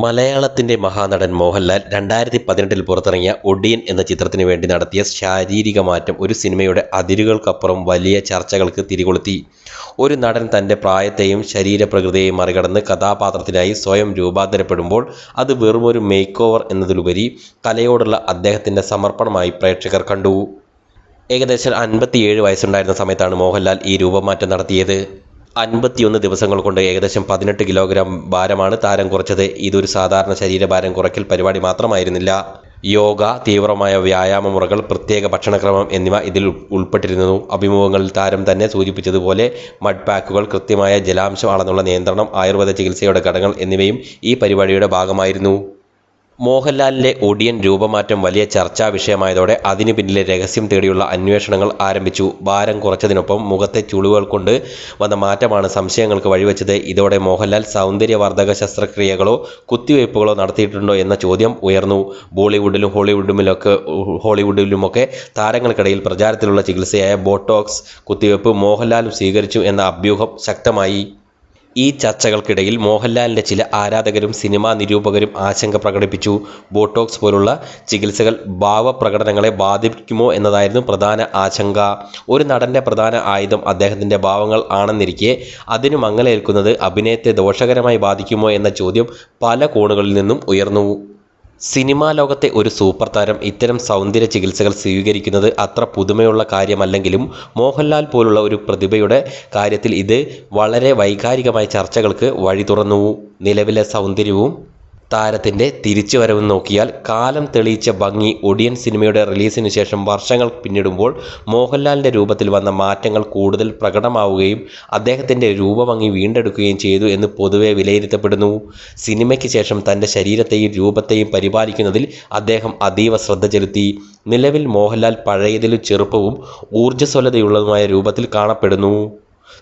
മലയാളത്തിന്റെ മഹാനടൻ മോഹൻലാൽ രണ്ടായിരത്തി പതിനെട്ടിൽ പുറത്തിറങ്ങിയ ഒടിയൻ എന്ന ചിത്രത്തിന് വേണ്ടി നടത്തിയ ശാരീരിക മാറ്റം ഒരു സിനിമയുടെ അതിരുകൾക്കപ്പുറം വലിയ ചർച്ചകൾക്ക് തിരികൊളുത്തി. ഒരു നടൻ തന്റെ പ്രായത്തെയും ശരീരപ്രകൃതിയെയും മറികടന്ന് കഥാപാത്രത്തിനായി സ്വയം രൂപാന്തരപ്പെടുമ്പോൾ അത് വെറുമൊരു മേക്ക് ഓവർ എന്നതിലുപരി കലയോടുള്ള അദ്ദേഹത്തിന്റെ സമർപ്പണമായി പ്രേക്ഷകർ കണ്ടു. ഏകദേശം അൻപത്തിയേഴ് വയസ്സുണ്ടായിരുന്ന സമയത്താണ് മോഹൻലാൽ ഈ രൂപമാറ്റം നടത്തിയത്. അൻപത്തിയൊന്ന് ദിവസങ്ങൾ കൊണ്ട് ഏകദേശം പതിനെട്ട് കിലോഗ്രാം ഭാരമാണ് താരം കുറച്ചത്. ഇതൊരു സാധാരണ ശരീരഭാരം കുറയ്ക്കൽ പരിപാടി മാത്രമായിരുന്നില്ല. യോഗ തീവ്രമായ വ്യായാമ മുറകൾ പ്രത്യേക ഭക്ഷണക്രമം എന്നിവ ഇതിൽ ഉൾപ്പെട്ടിരുന്നു. അഭിമുഖങ്ങളിൽ താരം തന്നെ സൂചിപ്പിച്ചതുപോലെ മഡ് പാക്കുകൾ കൃത്യമായ ജലാംശം അളന്നുള്ള നിയന്ത്രണം ആയുർവേദ ചികിത്സയുടെ ഘടകങ്ങൾ എന്നിവയും ഈ പരിപാടിയുടെ ഭാഗമായിരുന്നു. മോഹൻലാലിന്റെ ഒടിയൻ രൂപമാറ്റം വലിയ ചർച്ചാ വിഷയമായതോടെ അതിനു പിന്നിലെ രഹസ്യം തേടിയുള്ള അന്വേഷണങ്ങൾ ആരംഭിച്ചു. ഭാരം കുറച്ചതിനൊപ്പം മുഖത്തെ ചുളിവുകൾ കൊണ്ട് വന്ന മാറ്റമാണ് സംശയങ്ങൾക്ക് വഴിവെച്ചത്. ഇതോടെ മോഹൻലാൽ സൗന്ദര്യവർദ്ധക ശസ്ത്രക്രിയകളോ കുത്തിവയ്പ്പുകളോ നടത്തിയിട്ടുണ്ടോ എന്ന ചോദ്യം ഉയർന്നു. ബോളിവുഡിലും ഹോളിവുഡിലുമൊക്കെ ഹോളിവുഡിലുമൊക്കെ താരങ്ങൾക്കിടയിൽ പ്രചാരത്തിലുള്ള ചികിത്സയായ ബോട്ടോക്സ് കുത്തിവയ്പ്പ് മോഹൻലാലും സ്വീകരിച്ചു എന്ന അഭ്യൂഹം ശക്തമായി. ഈ ചർച്ചകൾക്കിടയിൽ മോഹൻലാലിന്റെ ചില ആരാധകരും സിനിമാ നിരൂപകരും ആശങ്ക പ്രകടിപ്പിച്ചു. ബോട്ടോക്സ് പോലുള്ള ചികിത്സകൾ ഭാവപ്രകടനങ്ങളെ ബാധിക്കുമോ എന്നതായിരുന്നു പ്രധാന ആശങ്ക. ഒരു നടന്റെ പ്രധാന ആയുധം അദ്ദേഹത്തിന്റെ ഭാവങ്ങൾ ആണെന്നിരിക്കെ അതിനു മങ്ങലേൽക്കുന്നത് അഭിനയത്തെ ദോഷകരമായി ബാധിക്കുമോ എന്ന ചോദ്യം പല കോണുകളിൽ നിന്നും ഉയർന്നു. സിനിമാ ലോകത്തെ ഒരു സൂപ്പർ താരം ഇത്തരം സൗന്ദര്യ ചികിത്സകൾ സ്വീകരിക്കുന്നത് അത്ര പുതുമയുള്ള കാര്യമല്ലെങ്കിലും മോഹൻലാൽ പോലുള്ള ഒരു പ്രതിഭയുടെ കാര്യത്തിൽ ഇത് വളരെ വൈകാരികമായ ചർച്ചകൾക്ക് വഴി തുറന്നു. നിലവിലെ സൗന്ദര്യവും താരത്തിന്റെ തിരിച്ചുവരവ് നോക്കിയാൽ കാലം തെളിയിച്ച ഭംഗി ഒടിയൻ സിനിമയുടെ റിലീസിന് ശേഷം വർഷങ്ങൾ പിന്നിടുമ്പോൾ മോഹൻലാലിന്റെ രൂപത്തിൽ വന്ന മാറ്റങ്ങൾ കൂടുതൽ പ്രകടമാവുകയും അദ്ദേഹത്തിന്റെ രൂപഭംഗി വീണ്ടെടുക്കുകയും ചെയ്തു എന്ന് പൊതുവെ വിലയിരുത്തപ്പെടുന്നു. സിനിമയ്ക്ക് ശേഷം തന്റെ ശരീരത്തെയും രൂപത്തെയും പരിപാലിക്കുന്നതിൽ അദ്ദേഹം അതീവ ശ്രദ്ധ ചെലുത്തി. നിലവിൽ മോഹൻലാൽ പഴയതിലും ചെറുപ്പവും ഊർജസ്വലതയുള്ളതുമായ രൂപത്തിൽ കാണപ്പെടുന്നു.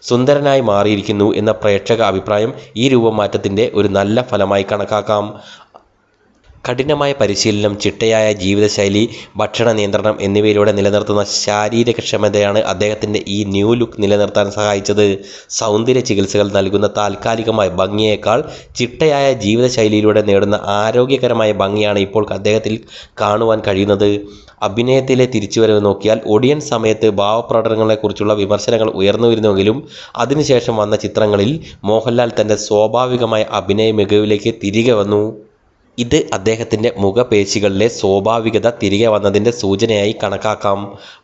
സുന്ദരനായി മാറിയിരിക്കുന്നു എന്ന പ്രേക്ഷക അഭിപ്രായം ഈ രൂപമാറ്റത്തിന്റെ ഒരു നല്ല ഫലമായി കണക്കാക്കാം. കഠിനമായ പരിശീലനം ചിട്ടയായ ജീവിതശൈലി ഭക്ഷണ നിയന്ത്രണം എന്നിവയിലൂടെ നിലനിർത്തുന്ന ശാരീരികക്ഷമതയാണ് അദ്ദേഹത്തിന്റെ ഈ ന്യൂ ലുക്ക് നിലനിർത്താൻ സഹായിച്ചത്. സൗന്ദര്യ ചികിത്സകൾ നൽകുന്ന താൽക്കാലികമായ ഭംഗിയേക്കാൾ ചിട്ടയായ ജീവിതശൈലിയിലൂടെ നേടുന്ന ആരോഗ്യകരമായ ഭംഗിയാണ് ഇപ്പോൾ അദ്ദേഹത്തിൽ കാണുവാൻ കഴിയുന്നത്. അഭിനയത്തിലെ തിരിച്ചുവരവ് നോക്കിയാൽ ഒടിയൻ സമയത്ത് ഭാവപ്രകടനങ്ങളെക്കുറിച്ചുള്ള വിമർശനങ്ങൾ ഉയർന്നു വരുന്നുവെങ്കിലും അതിനുശേഷം വന്ന ചിത്രങ്ങളിൽ മോഹൻലാൽ തന്റെ സ്വാഭാവികമായ അഭിനയ മികവിലേക്ക് തിരികെ വന്നു. ഇത് അദ്ദേഹത്തിന്റെ മുഖപേശികളിലെ സ്വാഭാവികത തിരികെ വന്നതിന്റെ സൂചനയായി കണക്കാക്കാം.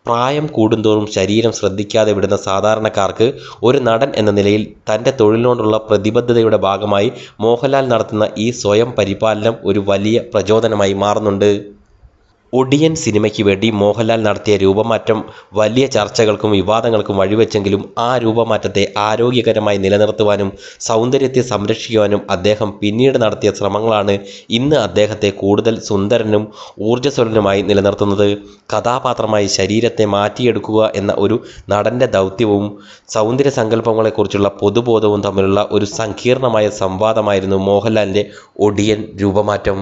പ്രായം കൂടുന്തോറും ശരീരം ശ്രദ്ധിക്കാതെ വിടുന്ന സാധാരണക്കാർക്ക് ഒരു നടൻ എന്ന നിലയിൽ തന്റെ തൊഴിലിനോടുള്ള പ്രതിബദ്ധതയുടെ ഭാഗമായി മോഹൻലാൽ നടത്തുന്ന ഈ സ്വയം പരിപാലനം ഒരു വലിയ പ്രചോദനമായി മാറുന്നുണ്ട്. ഒടിയൻ സിനിമയ്ക്ക് വേണ്ടി മോഹൻലാൽ നടത്തിയ രൂപമാറ്റം വലിയ ചർച്ചകൾക്കും വിവാദങ്ങൾക്കും വഴിവെച്ചെങ്കിലും ആ രൂപമാറ്റത്തെ ആരോഗ്യകരമായി നിലനിർത്തുവാനും സൗന്ദര്യത്തെ സംരക്ഷിക്കുവാനും അദ്ദേഹം പിന്നീട് നടത്തിയ ശ്രമങ്ങളാണ് ഇന്ന് അദ്ദേഹത്തെ കൂടുതൽ സുന്ദരനും ഊർജസ്വലനുമായി നിലനിർത്തുന്നത്. കഥാപാത്രമായി ശരീരത്തെ മാറ്റിയെടുക്കുക എന്ന ഒരു നടന്റെ ദൗത്യവും സൗന്ദര്യ സങ്കല്പങ്ങളെക്കുറിച്ചുള്ള പൊതുബോധവും തമ്മിലുള്ള ഒരു സങ്കീർണമായ സംവാദമായിരുന്നു മോഹൻലാലിന്റെ ഒടിയൻ രൂപമാറ്റം.